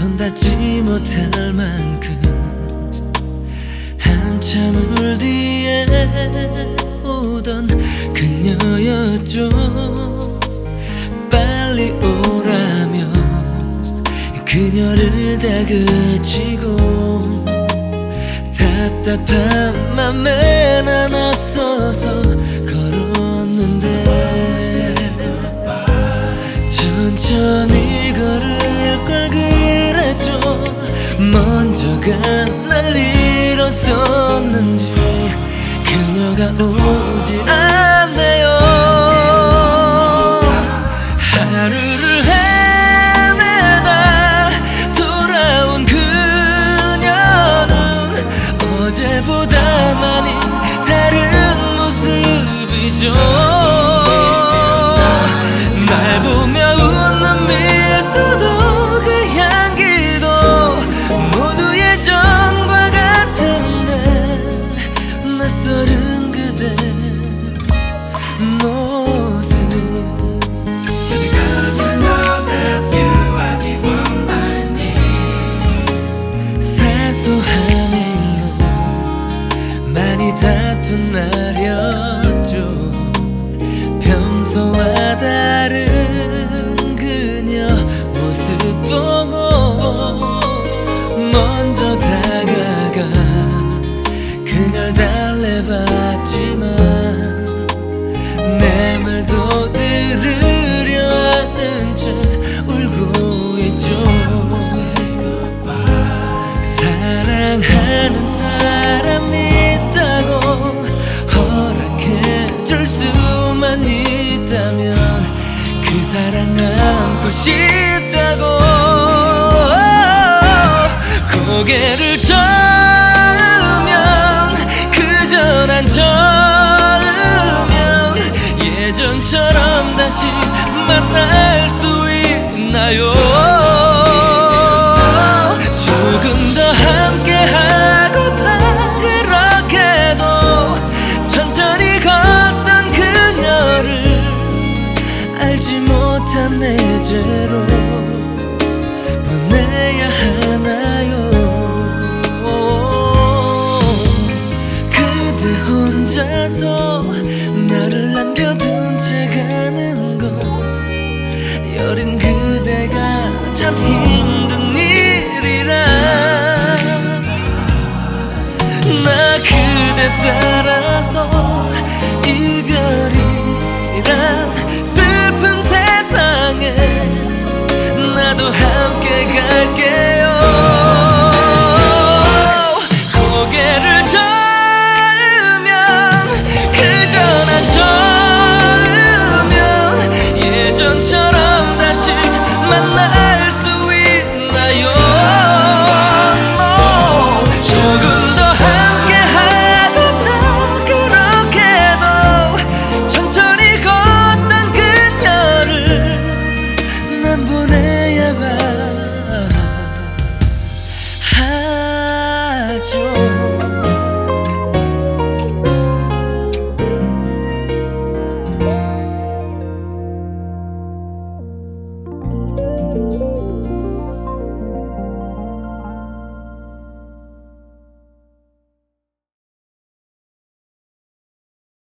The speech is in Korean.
닿지 못할 만큼 한참을 뒤에 오던 그녀였죠. 빨리 오라며 그녀를 다그치고 답답한 맘에 난 앞서서 걸었는데 천천히 먼저가 날 잃었었는지 그녀가 오지 않네요. 하루를 헤매다 돌아온 그녀는 어제보다 많이 다른 모습이죠 평소와 다른 그녀 모습 보고 먼저 다가가 그녀를 달래봤지만 내 말도 들으려 하는 채 울고 있죠. 사랑하는 사랑 안고 싶다고. 고개를 저으면 그저 난 저으면 예전처럼 다시 있나 죄로 보내야 하나요? 그대 혼자서 나를 남겨둔 채 가는 건 여린 그대가 참 힘든 일이라. 나 그대 따 나도 함께 갈게